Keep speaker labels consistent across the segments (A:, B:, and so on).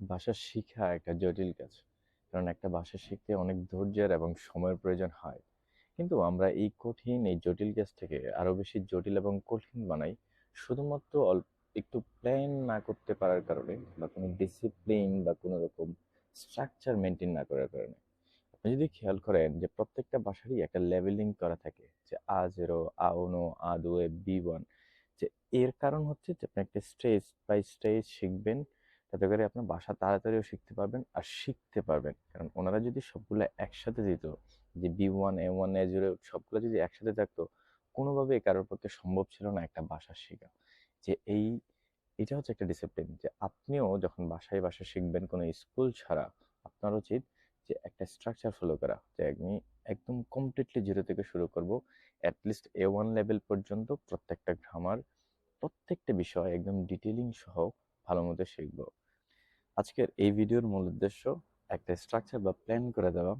A: ভাষা শিখা একটা জটিল কাজ। কারণ একটা ভাষা শিখতে অনেক ধৈর্যের এবং সময়ের প্রয়োজন হয়। কিন্তু আমরা এই কঠিন, এই জটিল কাজ থেকে আরও বেশি জটিল এবং কঠিন বানাই শুধুমাত্র একটু প্ল্যান না করতে পারার কারণে বা কোনো ডিসিপ্লিন বা কোনো রকম স্ট্রাকচার মেনটেন না করার কারণে। আপনি যদি খেয়াল করেন যে প্রত্যেকটা ভাষারই একটা লেভেলিং করা থাকে যে A0, A1, A2, B1 যে এর কারণ হচ্ছে যে আপনি একটা স্টেজ বাই স্টেজ শিখবেন তাতে করে আপনার ভাষা তাড়াতাড়িও শিখতে পারবেন আর শিখতে পারবেন। কারণ ওনারা যদি সবগুলো একসাথে দিত, যে B one A one A zero সবগুলো যদি একসাথে থাকতো, কোনোভাবেই কারোর পক্ষে সম্ভব ছিল না একটা ভাষা শেখা। যে এই, এটা হচ্ছে একটা ডিসিপ্লিন যে আপনিও যখন বাসায় ভাষা শিখবেন কোনো স্কুল ছাড়া, আপনার উচিত যে একটা স্ট্রাকচার ফলো করা, যে আমি একদম কমপ্লিটলি জিরো থেকে শুরু করব অ্যাটলিস্ট এ ওয়ান লেভেল পর্যন্ত প্রত্যেকটা গ্রামার প্রত্যেকটা বিষয় একদম ডিটেলিং সহ ভালো মতো শিখব। আজকের এই ভিডিওর মূল উদ্দেশ্য একটা স্ট্রাকচার বা প্ল্যান করে দেওয়া।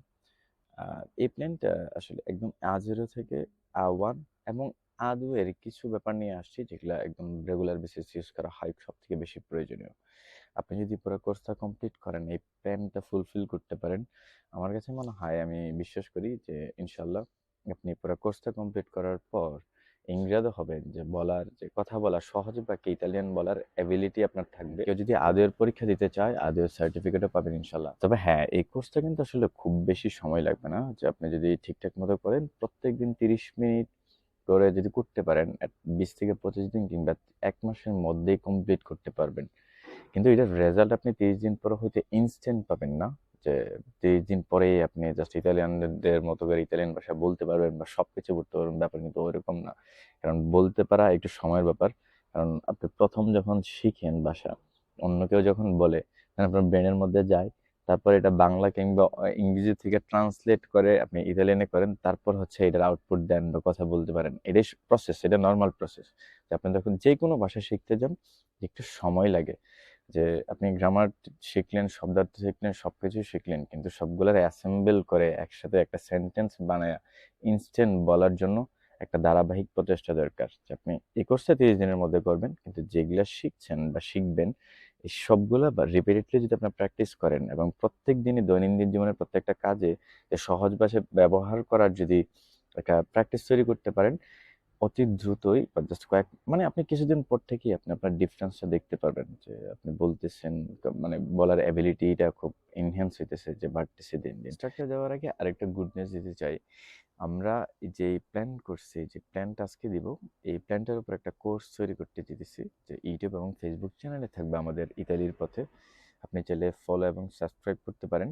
A: এই প্ল্যানটা আসলে একদম আ জিরো থেকে আ ওয়ান এবং আ দু এর কিছু ব্যাপার নিয়ে আসছি যেগুলো একদম রেগুলার বেসিস ইউজ করা হয় সব থেকে বেশি প্রয়োজনীয়। আপনি যদি পুরো কোর্সটা কমপ্লিট করেন, এই প্ল্যানটা ফুলফিল করতে পারেন, আমার কাছে মনে হয়, আমি বিশ্বাস করি যে ইনশাল্লাহ আপনি পুরো কোর্সটা কমপ্লিট করার পর ইংরেজও হবেন যে বলার, যে কথা বলার, সহজ বাক্যে ইতালিয়ান বলার অ্যাবিলিটি আপনার থাকবে। কেউ যদি আদয়ের পরীক্ষা দিতে চায় আদয়ের সার্টিফিকেটও পাবেন ইনশাল্লাহ তবে হ্যাঁ এই কোর্সটা কিন্তু আসলে খুব বেশি সময় লাগবে না। যে আপনি যদি ঠিকঠাক মতো করেন প্রত্যেক দিন তিরিশ মিনিট করে যদি করতে পারেন বিশ থেকে পঁচিশ দিন কিংবা এক মাসের মধ্যেই কমপ্লিট করতে পারবেন। কিন্তু এটার রেজাল্ট আপনি তিরিশ দিন পরে হয়তো ইনস্ট্যান্ট পাবেন না। যে তিরিশ দিন পরেই আপনি জাস্ট ইতালিয়ানদের মতো করে ইতালিয়ান ভাষা বলতে পারবেন বা সব কিছু পারবেন, ব্যাপার কিন্তু ওইরকম না। কারণ বলতে পারা একটু সময়ের ব্যাপার। কারণ আপনি প্রথম যখন শিখেন ভাষা, অন্য কেউ যখন বলে আপনার ব্রেনের মধ্যে যায়, তারপর এটা বাংলা কিংবা ইংরেজি থেকে ট্রান্সলেট করে আপনি ইতালিয়ানে করেন, তারপর হচ্ছে এটার আউটপুট দেন বা কথা বলতে পারেন। এটাই প্রসেস এটা নর্মাল প্রসেস আপনি যখন যে কোনো ভাষা শিখতে যান, একটু সময় লাগে। যে আপনি গ্রামার শিখলেন, শব্দার্থ শিখলেন সব কিছুই শিখলেন, কিন্তু সবগুলোর অ্যাসেম্বল করে একসাথে একটা সেন্টেন্স বানায় ইনস্ট্যান্ট বলার জন্য একটা ধারাবাহিক প্রচেষ্টা দরকার যে আপনি কোর্সটা তিরিশ দিনের মধ্যে করবেন, কিন্তু যেগুলো শিখছেন বা শিখবেন, এই সবগুলো বা রিপিটেডলি যদি আপনি প্র্যাকটিস করেন এবং প্রত্যেক দিনই দৈনন্দিন জীবনের প্রত্যেকটা কাজে সহজ ভাষায় ব্যবহার করার যদি একটা প্র্যাকটিস তৈরি করতে পারেন অতি দ্রুতই বা জাস্ট কয়েক মানে আপনি কিছুদিন পর থেকেই আপনি আপনার ডিফারেন্সটা দেখতে পারবেন যে আপনি বলতেছেন মানে বলার অ্যাবিলিটিটা খুব এনহ্যান্স হইতেছে, যে বাড়তেছে দিন দিন। স্ট্রাকচার দেওয়ার আগে আরেকটা গুড নিউজ দিতে চাই। আমরা যে প্ল্যান করছি, যে প্ল্যানটা আজকে দিব, এই প্ল্যানটার উপর একটা কোর্স তৈরি করতে দিতেছি যে ইউটিউব এবং ফেসবুক চ্যানেলে থাকবে আমাদের ইতালির পথে। আপনি চাইলে ফলো এবং সাবস্ক্রাইব করতে পারেন।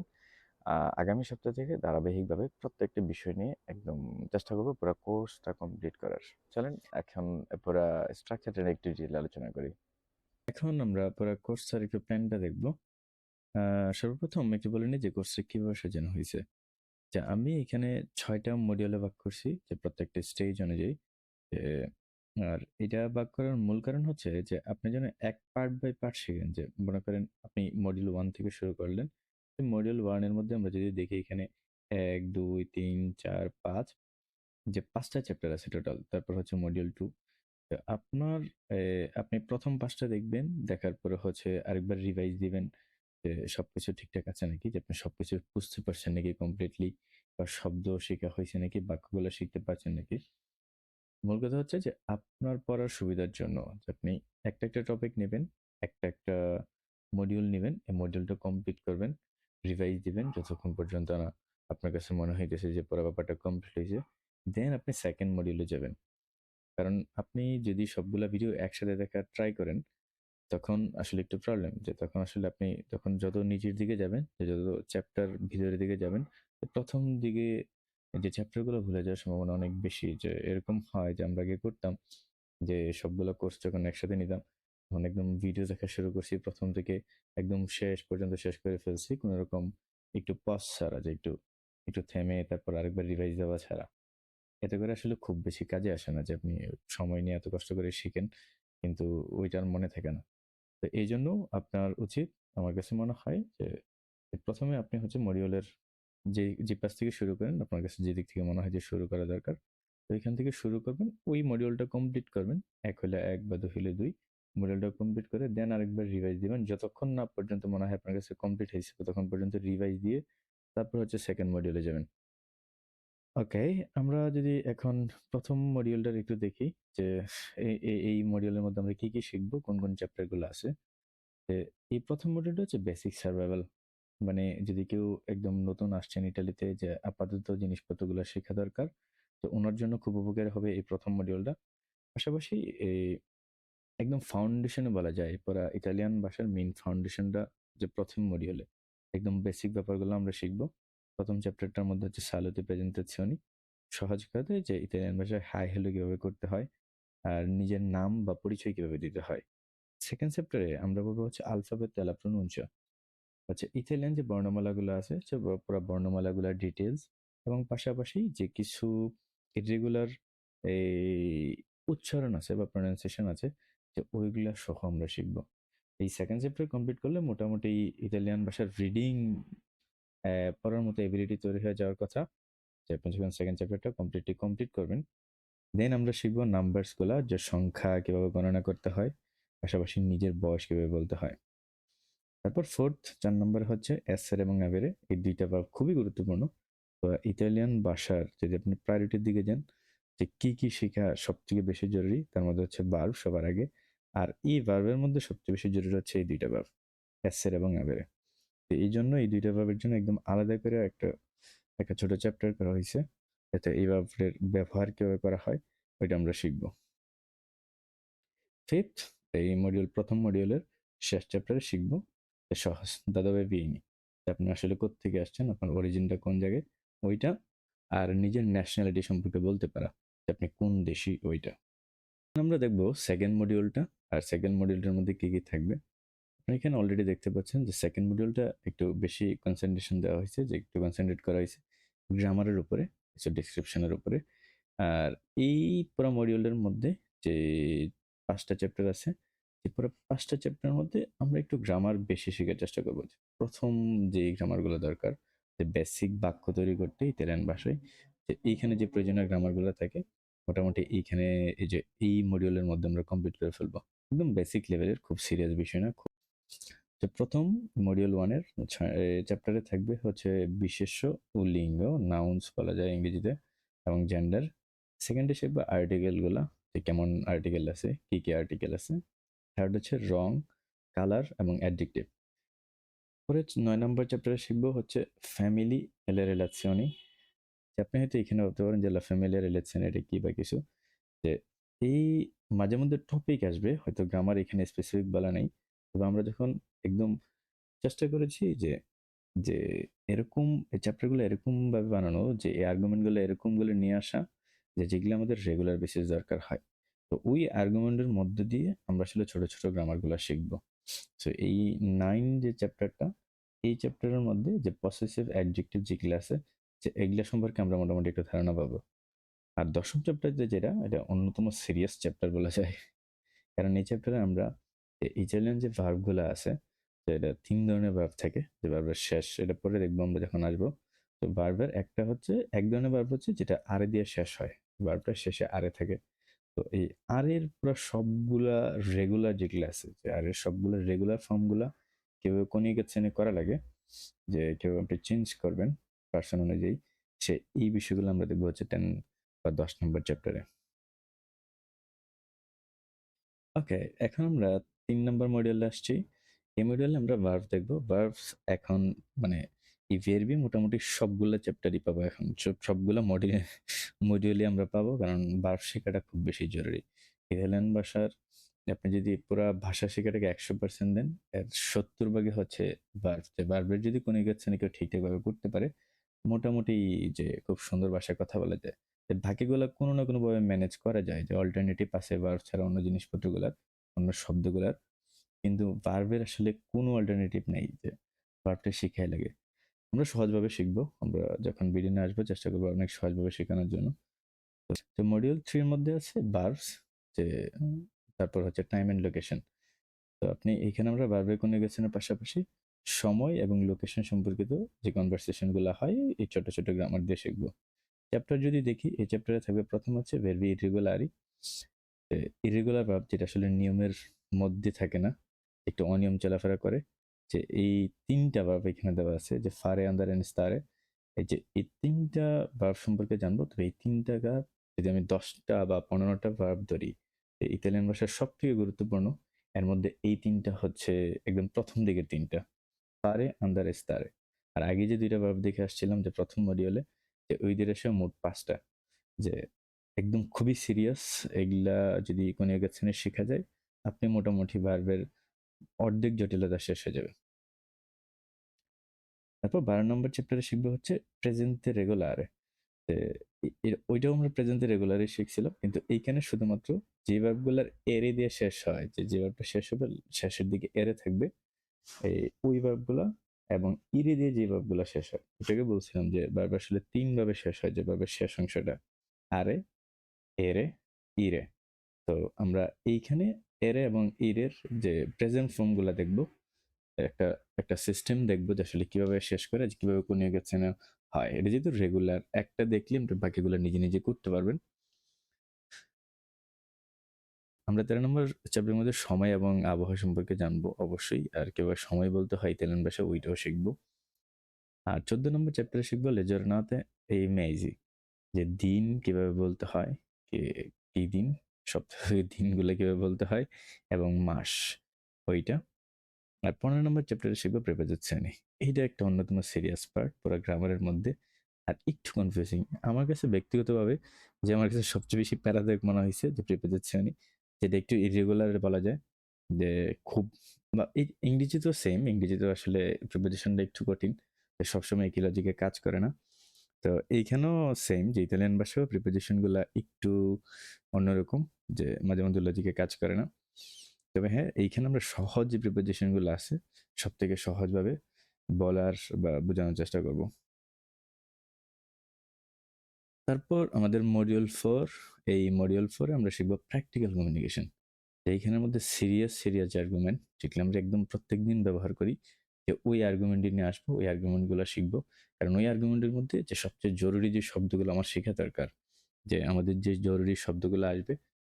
A: আগামী সপ্তাহ থেকে ধারাবাহিকভাবে প্রত্যেকটা বিষয় নিয়ে একদম চেষ্টা করব পুরো কোর্সটা কমপ্লিট করার। চলেন এখন পুরো স্ট্রাকচারটা একটু ডিটেল আলোচনা করি। এখন আমরা পুরো কোর্সটার একটু প্ল্যানটা দেখব। সর্বপ্রথম একটু বলে নিই যে কোর্সটা কীভাবে সাজানো হয়েছে। যে আমি এখানে ছয়টা মডিউলে ভাগ করছি যে প্রত্যেকটা স্টেজ অনুযায়ী। আর এটা ভাগ করার মূল কারণ হচ্ছে যে আপনি যেন এক পার্ট বাই পার্ট শিখেন। যে মনে করেন আপনি মডিউল ওয়ান থেকে শুরু করলেন মডিউল ওয়ানের মধ্যে আমরা যদি দেখি এখানে এক, দুই, তিন, চার, পাঁচ, যে পাঁচটা চ্যাপ্টার আছে টোটাল তারপর হচ্ছে মডিউল টু আপনার আপনি প্রথম পাঁচটা দেখবেন, দেখার পরে হচ্ছে আরেকবার রিভাইজ দিবেন যে সব কিছু ঠিকঠাক আছে নাকি, যে আপনি সবকিছু বুঝতে পারছেন নাকি কমপ্লিটলি বা শব্দ শেখা হয়েছে নাকি, বাক্যগুলো শিখতে পারছেন নাকি। মূল কথা হচ্ছে যে আপনার পড়ার সুবিধার জন্য আপনি একটা একটা টপিক নেবেন, একটা একটা মডিউল নেবেন, এই মডিউলটা কমপ্লিট করবেন রিভাইজ দিবেন যতক্ষণ পর্যন্ত না আপনার কাছে মনে হইতেছে যে পুরো ব্যাপারটা কমপ্লিট হয়েছে দেন আপনি সেকেন্ড মডিউলে যাবেন। কারণ আপনি যদি সবগুলা ভিডিও একসাথে দেখার ট্রাই করেন, তখন আসলে একটু প্রবলেম যে তখন আসলে আপনি তখন যত নিচের দিকে যাবেন, যত চ্যাপ্টার ভিতরের দিকে যাবেন প্রথম দিকে যে চ্যাপ্টারগুলো ভুলে যাওয়ার সম্ভাবনা অনেক বেশি। যে এরকম হয় যে আমরা আগে করতাম যে সবগুলো কোর্স যখন একসাথে নিতাম তখন একদম ভিডিও দেখা শুরু করছি, প্রথম থেকে একদম শেষ পর্যন্ত শেষ করে ফেলছি, কোনো রকম একটু পজ ছাড়া, যে একটু একটু থেমে তারপর আরেকবার রিভাইজ দেওয়া ছাড়া। এতে করে আসলে খুব বেশি কাজে আসে না যে আপনি সময় নিয়ে এত কষ্ট করে শিখেন, কিন্তু ওইটার মনে থাকে না। তো এই জন্য আপনার উচিত, আমার কাছে মনে হয় যে, প্রথমে আপনি হচ্ছে মডিউলের যে যে পাশ থেকে শুরু করেন, আপনার কাছে যে দিক থেকে মনে হয় যে শুরু করা দরকার, তো এখান থেকে শুরু করবেন, ওই মডিউলটা কমপ্লিট করবেন, এক হলে এক বা দু হলে দুই
B: মডিউলটা কমপ্লিট করে দেন আরেকবার রিভাইজ দিবেন। যতক্ষণ না পর্যন্ত মনে হয় আপনার কাছে কমপ্লিট হয়েছে, ততক্ষণ পর্যন্ত রিভাইজ দিয়ে তারপর হচ্ছে সেকেন্ড মডিউলে যাবেন। ওকে আমরা যদি এখন প্রথম মডিউলটার একটু দেখি যে এই- মডিউলের মধ্যে আমরা কি কি শিখব, কোন কোন চ্যাপ্টারগুলো আছে। এই প্রথম মডিউলটা হচ্ছে বেসিক সার্ভাইভাল মানে যদি কেউ একদম নতুন আসছেন ইটালিতে যে আপাতত জিনিসপত্রগুলো শেখা দরকার, তো ওনার জন্য খুব উপকার হবে এই প্রথম মডিউলটা পাশাপাশি এই একদম ফাউন্ডেশনে বলা যায়। পুরা ইতালিয়ান ভাষার মেইন ফাউন্ডেশনটা যে প্রথম মডিউলে একদম বেসিক ব্যাপারগুলো আমরা শিখব। প্রথম চ্যাপ্টারটার মধ্যে হচ্ছে সালোতে প্রেজেন্টেশনই সহজ কথায় যে ইতালিয়ান ভাষায় হাই হ্যালো কীভাবে করতে হয়, আর নিজের নাম বা পরিচয় কীভাবে দিতে হয়। সেকেন্ড চ্যাপ্টারে আমরা বলব হচ্ছে আলফাবেট তেলা প্রনুঞ্চা আচ্ছা ইতালিয়ান যে বর্ণমালাগুলো আছে, সে পুরো বর্ণমালাগুলোর ডিটেলস এবং পাশাপাশি যে কিছু ইরেগুলার এই, উচ্চারণ আছে বা প্রনাউন্সিয়েশন আছে যে ওইগুলা সহ আমরা শিখব। এই সেকেন্ড চ্যাপ্টার কমপ্লিট করলে মোটামুটি ইতালিয়ান ভাষার রিডিং পড়ার মতো এবিলিটি তৈরি হয়ে যাওয়ার কথা। আপনি যখন সেকেন্ড চ্যাপ্টারটা কমপ্লিটলি কমপ্লিট করবেন দেন আমরা শিখব নাম্বারসগুলা যে সংখ্যা কীভাবে গণনা করতে হয়, পাশাপাশি নিজের বয়স কীভাবে বলতে হয়। তারপর ফোর্থ চার নম্বর হচ্ছে এসের এবং অ্যাভেরে এই দুইটা ভাব খুবই গুরুত্বপূর্ণ। তো ইতালিয়ান ভাষার যদি আপনি প্রায়োরিটির দিকে যান, যে কী কী শেখা সবথেকে বেশি জরুরি, তার মধ্যে হচ্ছে বার্ব সবার আগে। আর এই ভার্বের মধ্যে সবচেয়ে বেশি জরুরি হচ্ছে এই দুইটা ভাব এসের এবং অ্যাভেরে তো এই জন্য এই দুইটা ভাবের জন্য একদম আলাদা করে একটা একটা ছোট চ্যাপ্টার করা হয়েছে, যাতে এই ভাবের ব্যবহার কীভাবে করা হয়, ওইটা আমরা শিখব। ফিফথ এই মডিউল প্রথম মডিউলের শেষ চ্যাপ্টারে শিখব সহজ, দাদাভাই বিয়েনি আপনি আসলে কোত্থেকে আসছেন, আপনার অরিজিনটা কোন জায়গায়? ওইটা, আর নিজের ন্যাশনালিটি সম্পর্কে বলতে পারা আপনি কোন দেশি ওইটা। আমরা দেখব সেকেন্ড মডিউলটা আর সেকেন্ড মডিউলটার মধ্যে কি কি থাকবে। এখানে অলরেডি দেখতে পাচ্ছেন যে সেকেন্ড মডিউলটা একটু বেশি কনসেন্ট্রেশন দেওয়া হয়েছে, যে একটু কনসেন্ট্রেট করা হয়েছে গ্রামারের উপরে, কিছু ডিসক্রিপশনের উপরে। আর এই পুরো মডিউলের মধ্যে যে পাঁচটা চ্যাপ্টার আছে যে পুরো পাঁচটা চ্যাপ্টারের মধ্যে আমরা একটু গ্রামার বেশি শেখার চেষ্টা করব। প্রথম যে গ্রামারগুলো দরকার, যে বেসিক বাক্য তৈরি করতে ইতালিয়ান ভাষায়, যে এইখানে যে প্রয়োজনীয় গ্রামারগুলো থাকে মোটামুটি এইখানে এই যে এই মডিউলের মধ্যে আমরা কমপ্লিট করে ফেলব। একদম বেসিক লেভেলের খুব সিরিয়াস বিষয় না, খুব প্রথম মডিউল ওয়ানের চ্যাপ্টারে থাকবে হচ্ছে বিশেষ্য ও লিঙ্গ নাউন্স বলা যায় ইংরেজিতে, এবং জেন্ডার সেকেন্ডে শিখবে আর্টিকেলগুলো যে কেমন আর্টিকেল আছে, কী কী আর্টিকেল আছে। থার্ড হচ্ছে রং কালার এবং অ্যাডজেক্টিভ পরে নয় নম্বর চ্যাপ্টারে শিখব হচ্ছে ফ্যামিলি এলে রিলেশনই আপনি হয়তো এখানে ভাবতে পারেন যে ফ্যামিলি রিলেশন এটা কি বা কিছু। যে এই মাঝে মধ্যে টপিক আসবে, হয়তো গ্রামার এখানে স্পেসিফিক বলা নেই। তবে আমরা যখন একদম চেষ্টা করেছি যে যে এরকম এই চ্যাপ্টারগুলো এরকমভাবে বানানো, যে এই আর্গুমেন্টগুলো এরকমগুলো নিয়ে আসা, যে যেগুলো আমাদের রেগুলার বেসিস দরকার হয়। তো ওই আর্গুমেন্টের মধ্যে দিয়ে আমরা আসলে ছোট ছোট গ্রামারগুলো শিখব। সো এই নাইন যে চ্যাপ্টারটা এই চ্যাপ্টারের মধ্যে যে পসেসিভ অ্যাডজেক্টিভ যেগুলো আছে যে এগুলো সম্পর্কে আমরা মোটামুটি একটু ধারণা পাবো। আর দশম চ্যাপ্টার যে যেটা, এটা অন্যতম সিরিয়াস চ্যাপ্টার বলা যায়। কারণ এই চ্যাপ্টারে আমরা ইটালিয়ান যে ভার্বগুলো আছে, তো এটা তিন ধরনের ভার্ব থাকে। যে ভার্বের শেষ, এটা পরে দেখব আমরা যখন আসব। তো ভার্বের একটা হচ্ছে, এক ধরনের ভার্ব হচ্ছে যেটা আরে দিয়ে শেষ হয়। ভার্বটা শেষে আরে থাকে। তো এই আরের পুরো সবগুলা রেগুলার যেগুলো আছে, যে আরের সবগুলো রেগুলার ফর্মগুলা কেউ কনিকেশনে করা লাগে, যে কেউ আপনি চেঞ্জ করবেন। পার্সন অনুযায়ী সে এই বিষয়গুলো আমরা দেখব হচ্ছে টেন বা দশ নম্বর চ্যাপ্টারে ওকে এখন আমরা তিন নম্বর মডিউলে আসছি। এই মডিউলে আমরা ভার্ভ দেখব। ভার্ভস এখন মানে এই ভেরবি মোটামুটি সবগুলো চ্যাপ্টারই পাবো এখন। সব- সবগুলো মডিউল মডিউলে আমরা পাবো কারণ ভার্ভ শেখাটা খুব বেশি জরুরি। ইতালিয়ান ভাষার আপনি যদি পুরো ভাষা শেখাটাকে একশো পার্সেন্ট দেন, এর সত্তর ভাগে হচ্ছে ভার্ভ যে ভার্ভের যদি কোনো গেছে কেউ ঠিকঠাকভাবে করতে পারে মোটামুটি যে খুব সুন্দর ভাষায় কথা বলা যায় বাকিগুলো কোনো না কোনোভাবে ম্যানেজ করা যায় যে অল্টারনেটিভ আছে ভার্ভ ছাড়া অন্য জিনিসপত্রগুলার, অন্য শব্দগুলার। কিন্তু ভার্ভের আসলে কোনো অল্টারনেটিভ নেই যে ভার্ভটা শিখাই লাগে। আমরা সহজভাবে শিখব। আমরা যখন বিডিনে আসব চেষ্টা করব অনেক সহজভাবে শেখানোর জন্য। তো মডিউল থ্রির মধ্যে আছে ভার্ভস যে তারপর হচ্ছে টাইম অ্যান্ড লোকেশন তো আপনি এখানে আমরা ভার্বের কনজুগেশনের পাশাপাশি সময় এবং লোকেশন সম্পর্কিত যে কনভারসেশনগুলো হয়, এই ছোট ছোট গ্রামার দিয়ে শিখব। চ্যাপ্টার যদি দেখি, এই চ্যাপ্টারে থাকবে প্রথম হচ্ছে ভেরবি ইরেগুলারি ইরেগুলার ভাব যেটা আসলে নিয়মের মধ্যে থাকে না, একটু অনিয়ম চলাফেরা করে, যে এই তিনটা ভার্ব এখানে দেওয়া আছে, যে ফারে আন্দার এন্ড স্তারে এই যে এই তিনটা ভার্ব সম্পর্কে জানব, তবে এই তিনটা ভার্ব যদি আমি দশটা বা পনেরোটা ভার্ব ধরি ইতালিয়ান ভাষার সব থেকে গুরুত্বপূর্ণ, এর মধ্যে এই তিনটা হচ্ছে একদম প্রথম দিকের তিনটা। ফারে আন্দার স্তারে আর আগে যে দুইটা ভার্ব দেখে আসছিলাম যে প্রথম মডিউলে যে ওই দুইটা মোট পাঁচটা। যে একদম খুবই সিরিয়াস এগুলা যদি কোনো এগাচ্ছনে শেখা যায়, আপনি মোটামুটি ভার্বের অর্ধেক জটিলতা শেষ হয়ে যাবে। তারপর বারো নম্বর চ্যাপ্টারে শিখব হচ্ছে প্রেজেন্টে রেগুলারে ওইটাও আমরা প্রেজেন্টে রেগুলারে শিখছিলাম, কিন্তু এইখানে শুধুমাত্র যে ভার্বগুলার এরে দিয়ে শেষ হয়, যে যে ভার্বটা শেষ হবে, শেষের দিকে এরে থাকবে এই ওই ভার্বগুলা এবং ইরে দিয়ে যে ভার্বগুলা শেষ হয়, এটাকে বলছিলাম যে ভার্ব আসলে তিন ভাবে শেষ হয় যে ভার্বের শেষ অংশটা। আরে, এরে, ইরে। তো আমরা এইখানে এরে এবং ইরের যে প্রেজেন্ট ফর্মগুলো দেখব, একটা একটা সিস্টেম দেখব যে আসলে কীভাবে শেষ করে কীভাবে কোন গেছে না হয়। এটা যেহেতু রেগুলার একটা দেখলে বাকিগুলো নিজে নিজে করতে পারবেন। আমরা তেরো নম্বর চ্যাপ্টারের মধ্যে সময় এবং আবহাওয়া সম্পর্কে জানব অবশ্যই। আর কেউ সময় বলতে হয় ইতালিয়ান ভাষা ওইটাও শিখব। আর চোদ্দ নম্বর চ্যাপ্টারে শিখব লেজরনাতে এই মেজি যে দিন কীভাবে বলতে হয়, কি কি দিন, সপ্তাহের দিনগুলো কীভাবে বলতে হয়, এবং মাস, ওইটা। আর পনেরো নম্বর চ্যাপ্টারে শিখব প্রেপেজের শ্রেণি। এইটা একটা অন্যতম সিরিয়াস পার্ট পুরো গ্রামারের মধ্যে। আর একটু কনফিউজিং আমার কাছে ব্যক্তিগতভাবে, যে আমার কাছে সবচেয়ে বেশি প্যারাদায়ক মনে হয়েছে, যে প্রিপেজের শ্রেণি যেটা একটু ইরেগুলার বলা যায়, যে খুব বা এই- ইংরেজিতেও সেম ইংরেজিতেও আসলে প্রিপোজিশনটা একটু কঠিন সবসময় একই লজিকে কাজ করে না। তো এইখানেও সেম যে ইতালিয়ান ভাষাও প্রিপোজিশনগুলো একটু অন্যরকম, যে মাঝে মধ্যে লজিকে কাজ করে না। তবে হ্যাঁ এইখানে আমরা সহজ যে প্রিপোজিশনগুলো আছে সব থেকে সহজভাবে বলার বা বোঝানোর চেষ্টা করব। তারপর আমাদের মডিউল ফোর এই মডিউল ফোরে আমরা শিখব প্র্যাকটিক্যাল কমিউনিকেশন এইখানের মধ্যে সিরিয়াস সিরিয়াস আর্গুমেন্ট যেগুলো আমরা একদম প্রত্যেক দিন ব্যবহার করি, যে ওই আর্গুমেন্টটি নিয়ে আসব, ওই আর্গুমেন্টগুলো শিখব। কারণ ওই আর্গুমেন্টের মধ্যে যে সবচেয়ে জরুরি যে শব্দগুলো আমার শেখা দরকার, যে আমাদের যে জরুরি শব্দগুলো আসবে,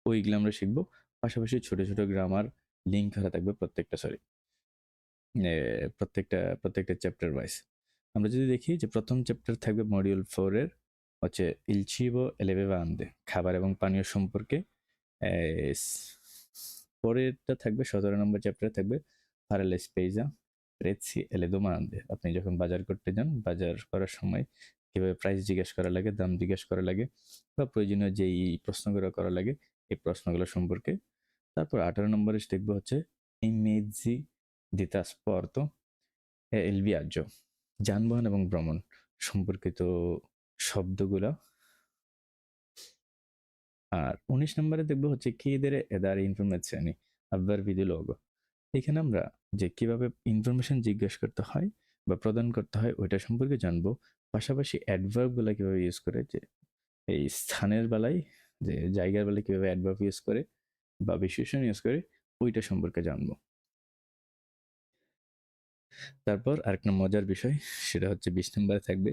B: ওইগুলো আমরা শিখব। পাশাপাশি ছোট ছোট গ্রামার লিঙ্ক করা থাকবে প্রত্যেকটা সরি প্রত্যেকটা প্রত্যেকটা চ্যাপ্টার ওয়াইজ আমরা যদি দেখি যে প্রথম চ্যাপ্টার থাকবে মডিউল ফোরের হচ্ছে ইলচিবো এলেভেবা আন্দে খাবার এবং পানীয় সম্পর্কে পরেরটা থাকবে, সতেরো নম্বর চ্যাপ্টারে থাকবে ফারেল স্পেজা এলেদোমা আন্দে আপনি যখন বাজার করতে যান, বাজার করার সময় কীভাবে প্রাইস জিজ্ঞেস করা লাগে, দাম জিজ্ঞেস করা লাগে বা প্রয়োজনীয় যেই প্রশ্নগুলো করা লাগে, এই প্রশ্নগুলো সম্পর্কে। তারপর আঠারো নম্বরে দেখব হচ্ছে ইমেজি দিতা স্পর্ত এল বিয়াজ্য যানবাহন এবং ভ্রমণ সম্পর্কিত শব্দগুলো। আর উনিশ নম্বরে দেখব হচ্ছে e dare informazioni avverbi di luogo এখানে আমরা যে কীভাবে ইনফরমেশন জিজ্ঞেস করতে হয় বা প্রদান করতে হয়, ওইটা সম্পর্কে জানব। পাশাপাশি অ্যাডভার্বগুলা কীভাবে ইউজ করে, যে এই স্থানের বেলায়, যে জায়গার বেলায় কীভাবে অ্যাডভার্ব ইউজ করে বা বিশেষণ ইউজ করে, ওইটা সম্পর্কে জানব। তারপর আরেকটা মজার বিষয়, সেটা হচ্ছে বিশ নম্বরে থাকবে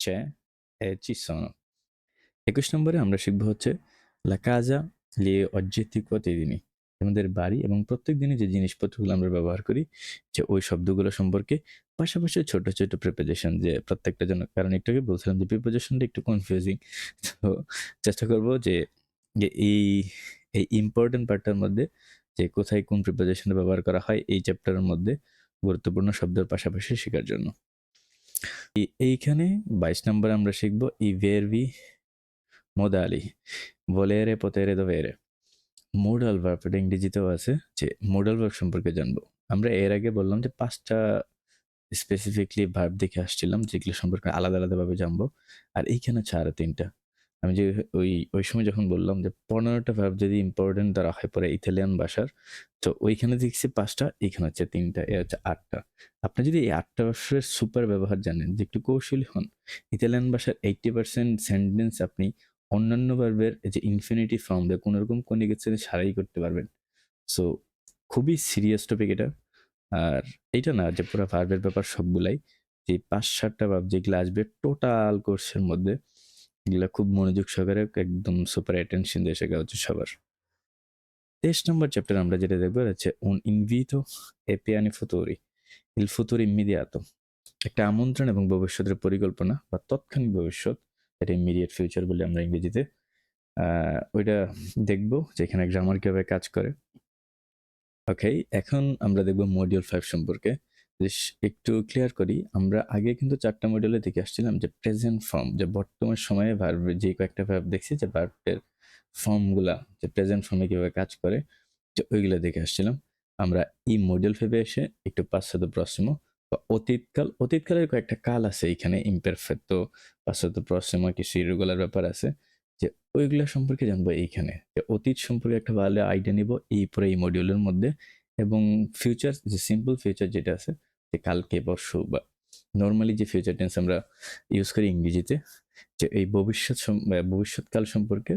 B: c'è e ci sono একুশ নম্বরে আমরা শিখব হচ্ছে, লা কাজা লি অজ্জেতি প্রতিদিনই আমাদের বাড়ি এবং প্রত্যেক দিনে যে জিনিসপত্রগুলো আমরা ব্যবহার করি, যে ওই শব্দগুলো সম্পর্কে পাশাপাশি ছোট ছোট প্রিপোজিশন যে প্রত্যেকটা জন্য কারণ একটু আগে বলছিলাম যে প্রিপোজিশনটা একটু কনফিউজিং তো চেষ্টা করব যে এই এই ইম্পর্টেন্ট পার্টটার মধ্যে যে কোথায় কোন প্রিপোজিশন ব্যবহার করা হয় এই চ্যাপ্টারের মধ্যে গুরুত্বপূর্ণ শব্দের পাশাপাশি শেখার জন্য। এইখানে বাইশ নম্বরে আমরা শিখব ই ভেরভি মোদালি ভোলেরে পোতেরে দোভেরে মোডাল ভার্ব এটা ইংরেজিতেও আছে যে মোডাল ভার্ব সম্পর্কে জানব। আমরা এর আগে বললাম যে পাঁচটা স্পেসিফিকলি ভার্ব দেখে আসছিলাম যেগুলো সম্পর্কে আলাদা আলাদাভাবে জানব। আর এইখানে হচ্ছে আরও তিনটা। আমি যে ওই ওই সময় যখন বললাম যে পনেরোটা ভার্ব যদি ইম্পর্টেন্ট ধরা হয় পরে ইতালিয়ান ভাষার, তো ওইখানে দেখছি পাঁচটা এইখানে হচ্ছে তিনটা, এ হচ্ছে আটটা। আপনি যদি এই আটটা ভাষার সুপার ব্যবহার জানেন, যে একটু কৌশলী হন ইতালিয়ান ভাষার এইটটি পার্সেন্ট সেন্টেন্স আপনি অন্যান্য ভার্বের যে ইনফিনিটি ফর্ম দিয়ে কোনো রকম কনিকেশন সারাই করতে পারবেন। সো খুবই সিরিয়াস টপিক এটা। আর এটা না যে পুরো ভার্বের ব্যাপার সবগুলাই, যে পাঁচ সাতটা ভাব যেগুলো আসবে টোটাল কোর্সের মধ্যে এগুলো খুব মনোযোগ সহকারে একদম সুপার অ্যাটেনশন দিয়ে শেখা হচ্ছে সবার। তেইশ নম্বর চ্যাপ্টার আমরা যেটা দেখব হচ্ছে invito e piani futuri il futuro immediato একটা আমন্ত্রণ এবং ভবিষ্যতের পরিকল্পনা বা তৎক্ষণিক ভবিষ্যৎ, এটা ইমিডিয়েট ফিউচার বলে আমরা ইংরেজিতে ওইটা দেখব যে এখানে গ্রামার কীভাবে কাজ করে। ওকে এখন আমরা দেখব মডিউল ফাইভ সম্পর্কে। একটু ক্লিয়ার করি। আমরা আগে কিন্তু চারটা মডিউলে দেখে আসছিলাম যে প্রেজেন্ট ফর্ম যে বর্তমান সময়ে ভার্ব যে কয়েকটা ভার্ব দেখছি যে ভার্বের ফর্মগুলা যে প্রেজেন্ট ফর্মে কীভাবে কাজ করে, যে ওইগুলো দেখে আসছিলাম। আমরা এই মডিউল ফেবে এসে একটু পাশ্চাত্য প্রশ্ন বা অতীতকাল, অতীতকালের কয়েকটা কাল আছে এখানে ইমপারফেক্ট পাশ্চাত্য প্রশ্ন কিছু ইরেগুলার ব্যাপার আছে, যে ওইগুলো সম্পর্কে জানব এইখানে। যে অতীত সম্পর্কে একটা ভালো আইডিয়া নিব এই পরে এই মডিউলের মধ্যে, এবং ফিউচার যে সিম্পল ফিউচার যেটা আছে যে কালকে পরশু বা নর্মালি যে ফিউচার টেন্স আমরা ইউজ করি ইংরেজিতে, যে এই ভবিষ্যৎ ভবিষ্যৎকাল সম্পর্কে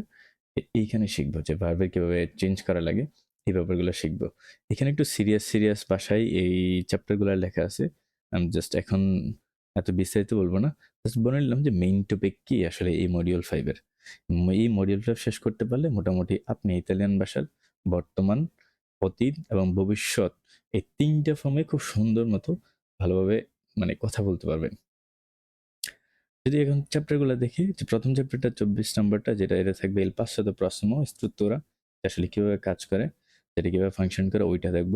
B: এইখানে শিখব, যে ভার্বের কীভাবে চেঞ্জ করা লাগে, এই ব্যাপারগুলো শিখব। এখানে একটু সিরিয়াস সিরিয়াস ভাষায় এই চ্যাপ্টারগুলো লেখা আছে। আমি জাস্ট এখন এত বিস্তারিত বলব না জাস্ট বলে নিলাম যে মেইন টপিক কি আসলে এই মডিউল ফাইভের এই মডিউলটা শেষ করতে পারলে মোটামুটি আপনি ইতালিয়ান ভাষার বর্তমান অতীত এবং ভবিষ্যৎ, এই তিনটা ফর্মে খুব সুন্দর মতো ভালোভাবে মানে কথা বলতে পারবেন। যদি এখন চ্যাপ্টারগুলো দেখি, যে প্রথম চ্যাপ্টারটা চব্বিশ নম্বরটা, যেটা এটা থাকবে এল পাঁচশত প্রশ্ন স্ত্রুত্বরা আসলে কীভাবে কাজ করে, যেটা কীভাবে ফাংশন করে, ওইটা দেখব।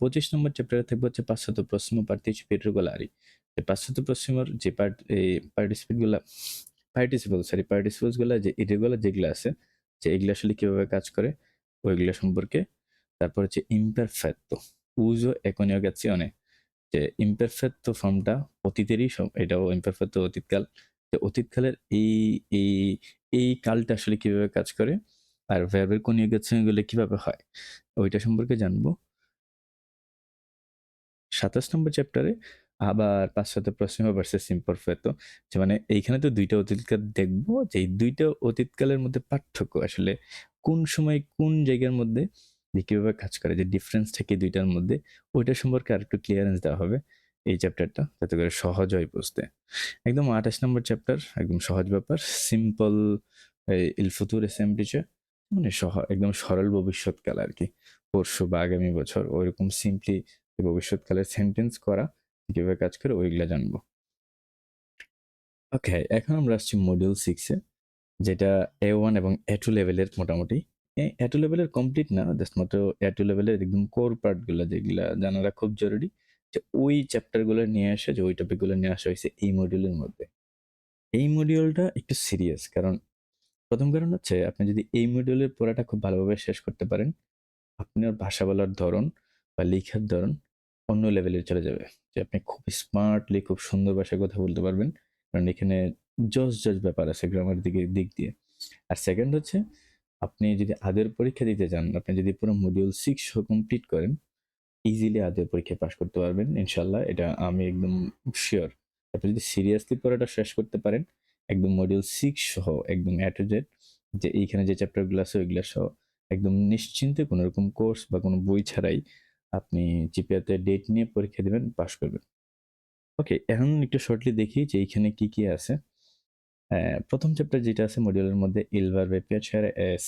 B: পঁচিশ নম্বর চ্যাপ্টারে থাকবে হচ্ছে পাঁচশত প্রশ্ন পার্টিসিপেট রেগুলারি এই পাঁচশত প্রশ্নের যে পার্ট এই পার্টিসিপেটগুলা পার্টিসিপল সরি পার্টিসিপলসগুলো যে ইরেগুলার যেগুলো আছে, যে এগুলো আসলে কীভাবে কাজ করে, ওইগুলো সম্পর্কে তারপর হচ্ছে ইমপারফেক্টো উজো একনিয়গাচিয়নে যে ইমপারফেক্টো ফর্মটা অতীতেরই এটাও ইমপারফেক্টো অতীতকাল যে অতীতকালের এই এই এই কালটা আসলে কীভাবে কাজ করে আর ভ্যাবের কনিয়গাচিয়নগুলো কীভাবে হয়, ওইটা সম্পর্কে জানব। সাতাশ নম্বর চ্যাপ্টারে আবার পাঁচশত প্রশ্ন ভার্সেস ইমপারফেক্টো যে মানে এইখানে তো দুইটা অতীতকাল দেখব, যে এই দুইটা অতীতকালের মধ্যে পার্থক্য আসলে কোন সময় কোন জায়গার মধ্যে যে কীভাবে কাজ করে, যে ডিফারেন্স থেকে দুইটার মধ্যে, ওইটা সম্পর্কে আর একটু ক্লিয়ারেন্স দেওয়া হবে এই চ্যাপ্টারটা যাতে করে সহজ হয় বুঝতে। একদম আঠাশ নম্বর চ্যাপ্টার একদম সহজ ব্যাপার। সিম্পল ইল ফুতুর এসেম্পলিচার মানে সহ, একদম সরল ভবিষ্যৎকাল আর কি পরশু বা আগামী বছর ওইরকম সিম্পলি ভবিষ্যৎকালের সেন্টেন্স করা কীভাবে কাজ করে ওইগুলা জানব। ওকে এখন আমরা আসছি মডিউল সিক্সে যেটা এ ওয়ান এবং এ টু লেভেলের মোটামুটি এ টু লেভেলের কমপ্লিট না জাস্ট মাত্র এ টু লেভেলের একদম কোর পার্টগুলো যেগুলা জানারা খুব জরুরি, যে ওই চ্যাপ্টারগুলো নিয়ে আসে, যে ওই টপিকগুলো নিয়ে আসা হয়েছে এই মডিউলের মধ্যে। এই মডিউলটা একটু সিরিয়াস কারণ প্রথম কারণ হচ্ছে, আপনি যদি এই মডিউলের পড়াটা খুব ভালোভাবে শেষ করতে পারেন আপনার ভাষা বলার ধরন বা লেখার ধরন অন্য লেভেলে চলে যাবে। যে আপনি খুব স্মার্টলি খুব সুন্দর ভাষায় কথা বলতে পারবেন, কারণ এখানে জজ জজ ব্যাপার আছে গ্রামার দিকে, দিক দিয়ে। আর সেকেন্ড হচ্ছে আপনি যদি আদের পরীক্ষা দিতে চান, আপনি যদি পুরো মডিউল সিক্স কমপ্লিট করেন ইজিলি আদের পরীক্ষায় পাশ করতে পারবেন ইনশাল্লাহ এটা আমি একদম শিওর আপনি যদি সিরিয়াসলি পড়াটা শেষ করতে পারেন, একদম মডিউল সিক্স সহ, একদম অ্যাটোজেড যে এইখানে যে চ্যাপ্টারগুলো আছে, ওইগুলো সহ, একদম নিশ্চিন্তে কোনো রকম কোর্স বা কোনো বই ছাড়াই আপনি জিপিএতে ডেট নিয়ে পরীক্ষা দেবেন পাশ করবেন। ওকে এখন একটু শর্টলি দেখি যে এইখানে কি কি আছে। প্রথম চ্যাপ্টার যেটা আছে মডিউলের মধ্যে ইলভার বেপিয়ার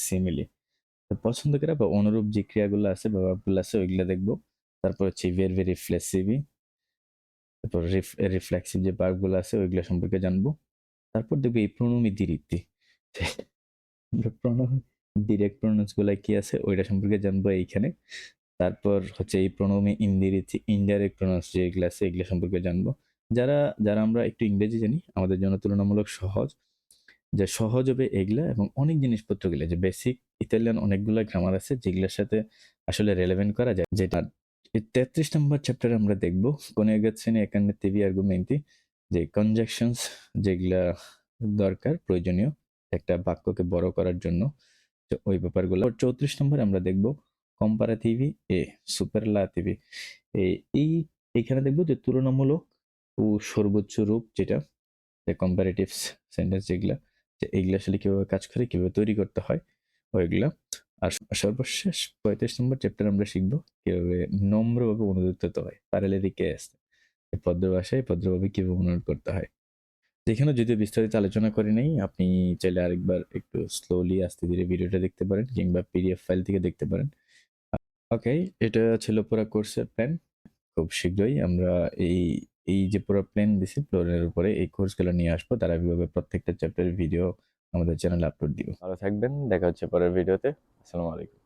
B: সিমিলি পছন্দ করা বা অনুরূপ যে ক্রিয়াগুলো আছে, বা ভাবগুলো আছে, ওইগুলো দেখব। তারপর হচ্ছে ভেরি ফ্লেক্সিভি তারপর রিফ্লেক্সিভ যে ভার্বগুলো আছে, ওইগুলো সম্পর্কে জানব। তারপর দেখব এই প্রণমি দিরিক্তি প্রণম ডিরেক্ট প্রোনাউন্সগুলা কি আছে, ওইটা সম্পর্কে জানব এইখানে। তারপর হচ্ছে এই প্রণমী ইন্দিরিচি ইনডাইরেক্ট প্রোনাউন্স যেগুলো আছে, এগুলো সম্পর্কে জানব। যারা যারা আমরা একটু ইংরেজি জানি, আমাদের জন্য তুলনামূলক সহজ। যে সহজ হবে এগুলা এবং অনেক জিনিসপত্রগুলো, যে বেসিক ইতালিয়ান অনেকগুলো গ্রামার আছে, যেগুলোর সাথে আসলে রেলেভেন্ট করা যায়। যেটা তেত্রিশ নম্বর চ্যাপ্টারে আমরা দেখব, কোনে গেছে একান্ন তিবি আর্গুমেন্টি যে কনজাকশনস যেগুলা দরকার, প্রয়োজনীয় একটা বাক্যকে বড় করার জন্য। তো ওই ব্যাপারগুলো। চৌত্রিশ নম্বর আমরা দেখব কম্পারাটিভি এ সুপারলাটিভি এই এইখানে দেখব যে তুলনামূলক সর্বোচ্চ রূপ যেটা, যে কম্পারেটিভ সেন্টেন্স যেগুলা, যে এইগুলা আসলে কীভাবে কাজ করে, কীভাবে তৈরি করতে হয়, ওইগুলা। আর সর্বশেষ পঁয়ত্রিশ নম্বর চ্যাপ্টার আমরা শিখব কীভাবে নম্রভাবে অনুদিত হয় প্যারালেরিকে আসতে। ভদ্র ভাষায় ভদ্রভাবে কীভাবে অনুরোধ করতে হয়। যেখানে যদিও বিস্তারিত আলোচনা করি নাই, আপনি চাইলে আরেকবার একটু স্লোলি আস্তে ধীরে ভিডিওটা দেখতে পারেন, কিংবা পিডিএফ ফাইল থেকে দেখতে পারেন। ওকে এটা ছিল পুরো কোর্সের প্ল্যান খুব শীঘ্রই আমরা এই এই যে পুরো প্লেন দিছি প্ল্যানের উপরে এই কোর্সগুলো নিয়ে আসব, তারা কীভাবে প্রত্যেকটা চ্যাপ্টারের ভিডিও আমাদের চ্যানেলে আপলোড দিব
A: ভালো থাকবেন, দেখা হচ্ছে পরের ভিডিওতে আসসালামু আলাইকুম।